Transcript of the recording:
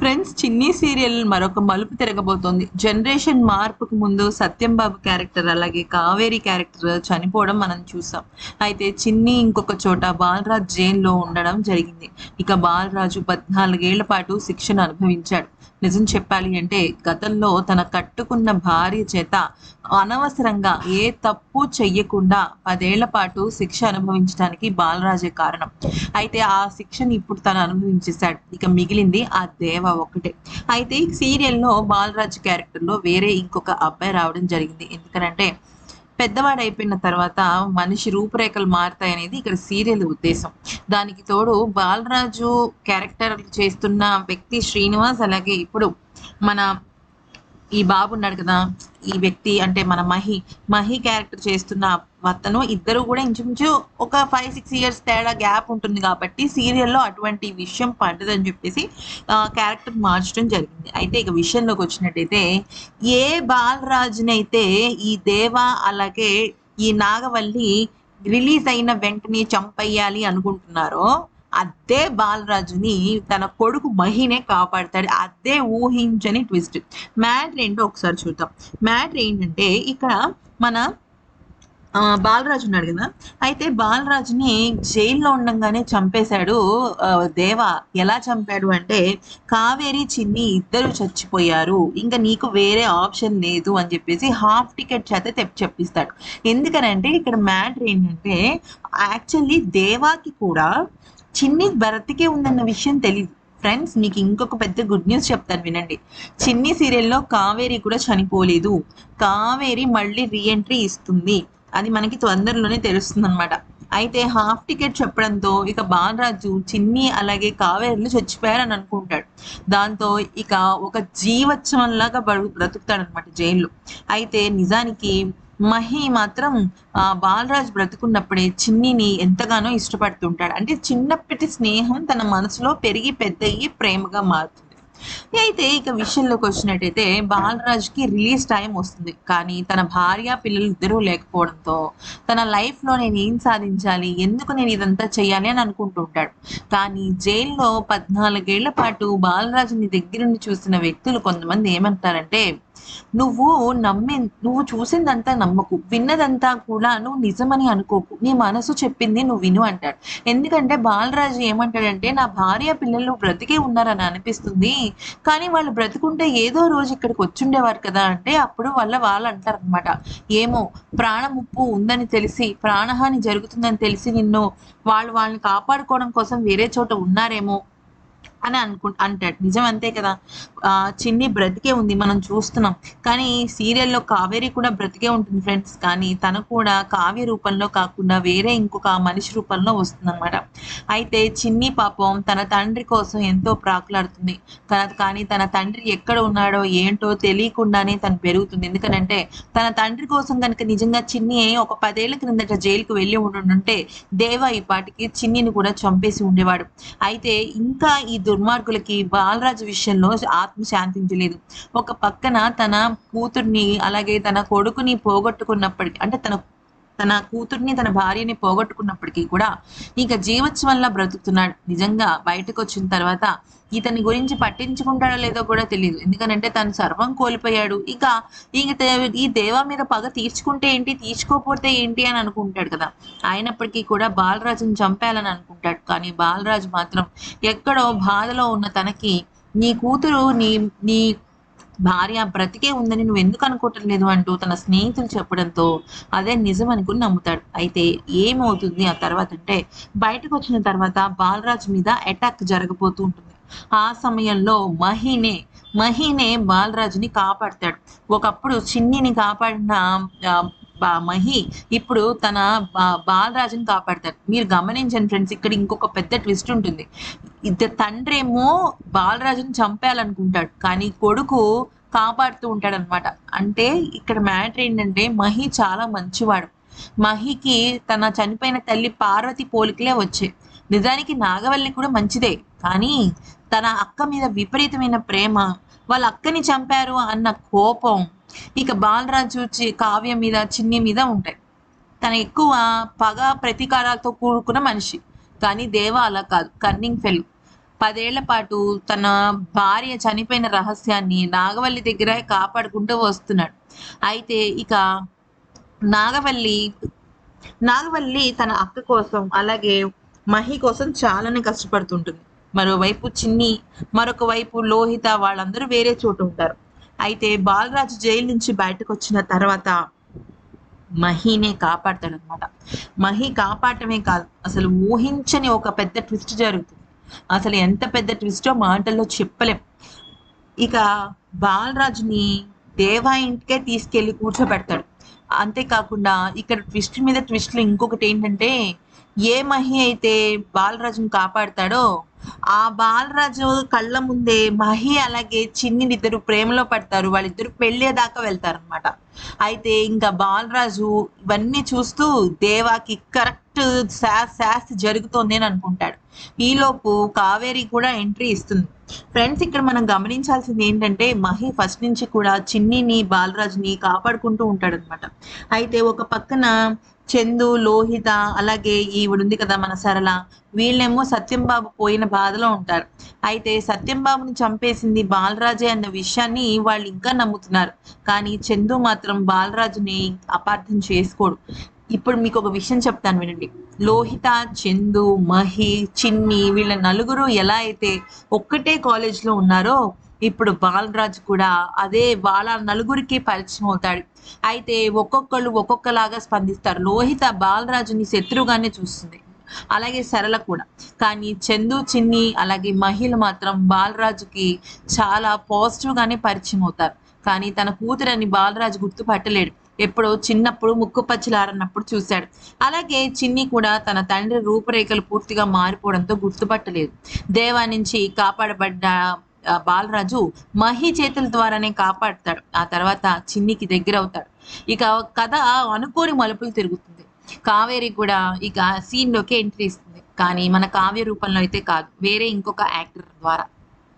Friends చిన్ని serial మరొక మలుపు తిరగబోతోంది. జనరేషన్ మార్పుకు ముందు సత్యం బాబు క్యారెక్టర్ అలాగే కావేరి క్యారెక్టర్ చనిపోవడం మనం చూసాం. అయితే చిన్ని ఇంకొక చోట బాలరాజ్ జైల్లో ఉండడం జరిగింది. ఇక బాలరాజు పద్నాలుగేళ్ళ పాటు శిక్షను అనుభవించాడు. నిజం చెప్పాలి అంటే గతంలో తన కట్టుకున్న భార్య చేత అనవసరంగా ఏ తప్పు చెయ్యకుండా పదేళ్ళ పాటు శిక్ష అనుభవించడానికి బాలరాజే కారణం. అయితే ఆ శిక్షని ఇప్పుడు తను అనుభవించేశాడు. ఇక మిగిలింది ఆ దేవ ఒకటే అయితే సీరియల్లో బాలరాజ్ క్యారెక్టర్లో వేరే ఇంకొక అబ్బాయి రావడం జరిగింది. ఎందుకనంటే పెద్దవాడు అయిపోయిన తర్వాత మనిషి రూపురేఖలు మారుతాయనేది ఇక్కడ సీరియల్ ఉద్దేశం. దానికి తోడు బాలరాజు క్యారెక్టర్ చేస్తున్న వ్యక్తి శ్రీనివాస్ అలాగే ఇప్పుడు మన ఈ బాబు ఉన్నాడు కదా ఈ వ్యక్తి అంటే మన మహి మహి క్యారెక్టర్ చేస్తున్న అతను ఇద్దరు కూడా ఇంచుమించు ఒక ఫైవ్ సిక్స్ ఇయర్స్ తేడా గ్యాప్ ఉంటుంది కాబట్టి సీరియల్లో అటువంటి విషయం పడ్డదని చెప్పేసి క్యారెక్టర్ మార్చడం జరిగింది. అయితే ఇక విషయంలోకి వచ్చినట్టయితే ఏ బాలరాజునైతే ఈ దేవ అలాగే ఈ నాగవల్లి రిలీజ్ అయిన వెంటనే చంపేయాలి అనుకుంటున్నారో అదే బాలరాజుని తన కొడుకు మహినే కాపాడతాడు. అదే ఊహించని ట్విస్ట్ మ్యాటర్ ఏంటో ఒకసారి చూద్దాం. మ్యాటర్ ఏంటంటే ఇక్కడ మన బాలరాజు ఉన్నాడు కదా. అయితే బాలరాజుని జైల్లో ఉండంగానే చంపేశాడు దేవ. ఎలా చంపాడు అంటే కావేరి చిన్ని ఇద్దరు చచ్చిపోయారు. ఇంకా నీకు వేరే ఆప్షన్ లేదు అని చెప్పేసి హాఫ్ టికెట్ చేత తెప్పి చెప్పిస్తాడు. ఎందుకనంటే ఇక్కడ మ్యాటర్ ఏంటంటే యాక్చువల్లీ దేవాకి కూడా చిన్ని బ్రతికే ఉందన్న విషయం తెలియదు ఫ్రెండ్స్ మీకు ఇంకొక పెద్ద గుడ్ న్యూస్ చెప్తాను వినండి. చిన్ని సీరియల్లో కావేరి కూడా చనిపోలేదు. కావేరి మళ్ళీ రీఎంట్రీ ఇస్తుంది. అది మనకి తొందరలోనే తెలుస్తుంది అనమాట అయితే హాఫ్ టికెట్ చెప్పడంతో ఇక బాలరాజు చిన్ని అలాగే కావేరిలు చచ్చిపోయారని అనుకుంటాడు. దాంతో ఇక ఒక జీవోత్సవంలాగా బడు బ్రతుకుతాడనమాట జైల్లో. అయితే నిజానికి మహి మాత్రం ఆ, బాలరాజ్ బ్రతుకున్నప్పుడే చిన్నిని ఎంతగానో ఇష్టపడుతుంటాడు. అంటే చిన్నప్పటి స్నేహం తన మనసులో పెరిగి పెద్దయ్యి ప్రేమగా మారుతుంది. అయితే ఇక విషయంలోకి వచ్చినట్టయితే బాలరాజ్కి రిలీజ్ టైం వస్తుంది. కానీ తన భార్య పిల్లలు ఇద్దరూ లేకపోవడంతో తన లైఫ్లో నేను ఏం సాధించాలి? ఎందుకు నేను ఇదంతా చేయాలి అని అనుకుంటూ ఉంటాడు. కానీ జైల్లో పద్నాలుగేళ్ళ పాటు బాలరాజుని దగ్గరుండి చూసిన వ్యక్తులు కొంతమంది ఏమంటారంటే నువ్వు నమ్మి నువ్వు చూసిందంతా నమ్మకు. విన్నదంతా కూడా నువ్వు నిజమని అనుకోకు. నీ మనసు చెప్పింది నువ్వు విను అంటాడు. ఎందుకంటే బాలరాజు ఏమంటాడంటే నా భార్య పిల్లలు బ్రతికే ఉన్నారని అనిపిస్తుంది. కానీ వాళ్ళు బ్రతుకుంటే ఏదో రోజు ఇక్కడికి వచ్చుండేవారు కదా అంటే అప్పుడు వాళ్ళ వాళ్ళు అంటారు అనమాట ఏమో ప్రాణముప్పు ఉందని తెలిసి ప్రాణహాని జరుగుతుందని తెలిసి నిన్ను వాళ్ళు వాళ్ళని కాపాడుకోవడం కోసం వేరే చోట ఉన్నారేమో. అని అనుకు అంటాడు. నిజం అంతే కదా. ఆ చిన్ని బ్రతికే ఉంది మనం చూస్తున్నాం. కానీ సీరియల్లో కావేరి కూడా బ్రతికే ఉంటుంది ఫ్రెండ్స్. కానీ తను కూడా కావ్య రూపంలో కాకుండా వేరే ఇంకొక మనిషి రూపంలో వస్తుందన్నమాట. అయితే చిన్ని పాపం తన తండ్రి కోసం ఎంతో ప్రాకులాడుతుంది. తన కానీ తన తండ్రి ఎక్కడ ఉన్నాడో ఏంటో తెలియకుండానే తను పెరుగుతుంది. ఎందుకంటే తన తండ్రి కోసం కనుక నిజంగా చిన్ని ఒక పదేళ్ళ క్రిందట జైలుకు వెళ్ళి ఉండుంటే దేవ ఈ పాటికి చిన్నిని కూడా చంపేసి ఉండేవాడు. అయితే ఇంకా ఈ దుర్మార్గులకి బాలరాజు విషయంలో ఆత్మ శాంతించలేదు ఒక పక్కన తన కూతుర్ని అలాగే తన కొడుకుని పోగొట్టుకున్నప్పటికీ అంటే తన తన కూతుర్ని తన భార్యని పోగొట్టుకున్నప్పటికీ కూడా ఇక జీవోత్సవంలా బ్రతుకుతున్నాడు. నిజంగా బయటకు వచ్చిన తర్వాత ఇతని గురించి పట్టించుకుంటాడో లేదో కూడా తెలియదు ఎందుకనంటే తను సర్వం కోల్పోయాడు. ఇక ఇక ఈ దేవా మీద పగ తీర్చుకుంటే ఏంటి? తీర్చుకోకపోతే ఏంటి అని అనుకుంటాడు కదా. అయినప్పటికీ కూడా బాలరాజుని చంపాలని అనుకుంటాడు. కానీ బాలరాజు మాత్రం ఎక్కడో బాధలో ఉన్న తనకి నీ కూతురు నీ నీ భార్య బ్రతికే ఉందని నువ్వు ఎందుకు అనుకోవటం లేదు అంటూ తన స్నేహితులు చెప్పడంతో అదే నిజం అనుకుని నమ్ముతాడు. అయితే ఏమవుతుంది ఆ తర్వాత అంటే బయటకు వచ్చిన తర్వాత బాలరాజు మీద అటాక్ జరగబోతూ ఉంటుంది. ఆ సమయంలో మహినే మహినే బాలరాజుని కాపాడతాడు. ఒకప్పుడు చిన్నిని కాపాడిన మహి. ఇప్పుడు తన బా- బాలరాజుని కాపాడతాడు మీరు గమనించండి ఫ్రెండ్స్ ఇక్కడ ఇంకొక పెద్ద ట్విస్ట్ ఉంటుంది. ఇద్దరు తండ్రి ఏమో బాలరాజుని చంపేయాలనుకుంటాడు కానీ కొడుకు కాపాడుతూ ఉంటాడు అనమాట అంటే ఇక్కడ మ్యాటర్ ఏంటంటే మహి చాలా మంచివాడు. మహికి తన చనిపోయిన తల్లి పార్వతి పోలికలే వచ్చాయి నిజానికి నాగవల్లి కూడా మంచిదే కానీ తన అక్క మీద విపరీతమైన ప్రేమ. వాళ్ళ అక్కని చంపారు అన్న కోపం ఇక బాలరాజు చి- కావ్య మీద చిన్ని మీద ఉంటాయి. తన ఎక్కువ పగ ప్రతీకారాలతో కూడుకున్న మనిషి. కానీ దేవ అలా కాదు. Cunning fellow. పదేళ్ళ పాటు తన భార్య చనిపోయిన రహస్యాన్ని నాగవల్లి దగ్గర కాపాడుకుంటూ వస్తున్నాడు. అయితే ఇక నాగవల్లి నాగవల్లి తన అక్క కోసం అలాగే మహి కోసం చాలానే కష్టపడుతుంటుంది. మరోవైపు చిన్ని మరొక వైపు లోహిత వాళ్ళందరూ వేరే చోటు ఉంటారు. అయితే బాలరాజు జైలు నుంచి బయటకు వచ్చిన తర్వాత మహినే కాపాడతాడనమాట మహి కాపాడటమే కాదు అసలు ఊహించని ఒక పెద్ద ట్విస్ట్ జరుగుతుంది. అసలు ఎంత పెద్ద ట్విస్టో మాటల్లో చెప్పలేం. ఇక బాలరాజుని దేవా ఇంటికే తీసుకెళ్ళి కూర్చోబెడతాడు. అంతేకాకుండా ఇక్కడ ట్విస్ట్ మీద ట్విస్ట్లు ఇంకొకటి ఏంటంటే ఏ మహి అయితే బాలరాజుని కాపాడతాడో ఆ బాలరాజు కళ్ళ ముందే మహి అలాగే చిన్నిని ఇద్దరు ప్రేమలో పడతారు. వాళ్ళిద్దరు పెళ్ళేదాకా వెళ్తారు అనమాట అయితే ఇంకా బాలరాజు ఇవన్నీ చూస్తూ దేవాకి కరెక్ట్ శాస్తి జరుగుతోంది అని అనుకుంటాడు. ఈలోపు కావేరి కూడా ఎంట్రీ ఇస్తుంది. ఫ్రెండ్స్ ఇక్కడ మనం గమనించాల్సింది ఏంటంటే మహి ఫస్ట్ నుంచి కూడా చిన్నిని బాలరాజుని కాపాడుకుంటూ ఉంటాడనమాట అయితే ఒక పక్కన చందు లోహిత అలాగే ఈవిడ ఉంది కదా మన సరళ. వీళ్ళేమో సత్యంబాబు పోయిన బాధలో ఉంటారు. అయితే సత్యంబాబుని చంపేసింది బాలరాజే అన్న విషయాన్ని వాళ్ళు ఇంకా నమ్ముతున్నారు. కానీ చందు మాత్రం బాలరాజుని అపార్థం చేసుకోడు. ఇప్పుడు మీకు ఒక విషయం చెప్తాను వినండి. లోహిత చందు మహి చిన్ని వీళ్ళ నలుగురు ఎలా అయితే ఒక్కటే కాలేజ్లో ఉన్నారో ఇప్పుడు బాలరాజు కూడా అదే వాళ్ళ నలుగురికి పరిచయం అవుతాడు. అయితే ఒక్కొక్కళ్ళు ఒక్కొక్కలాగా స్పందిస్తారు. లోహిత బాలరాజుని శత్రువుగానే చూస్తుంది. అలాగే సరళ కూడా. కానీ చందు చిన్ని అలాగే మహిళ మాత్రం బాలరాజుకి చాలా పాజిటివ్ గానే పరిచయం అవుతారు. కానీ తన కూతురని బాలరాజు గుర్తుపట్టలేడు. ఎప్పుడో చిన్నప్పుడు ముక్కు పచ్చిలారన్నప్పుడు చూశాడు. అలాగే చిన్ని కూడా తన తండ్రి రూపురేఖలు పూర్తిగా మారిపోవడంతో గుర్తుపట్టలేదు. దేవా నుంచి కాపాడబడ్డ బాలరాజు మహి చేతుల ద్వారానే కాపాడుతాడు. ఆ తర్వాత చిన్నికి దగ్గర అవుతాడు. ఇక కథ అనుకోని మలుపులు తిరుగుతుంది. కావేరి కూడా ఇక సీన్లోకి ఎంట్రీ ఇస్తుంది. కానీ మన కావ్య రూపంలో అయితే కాదు. వేరే ఇంకొక యాక్టర్ ద్వారా.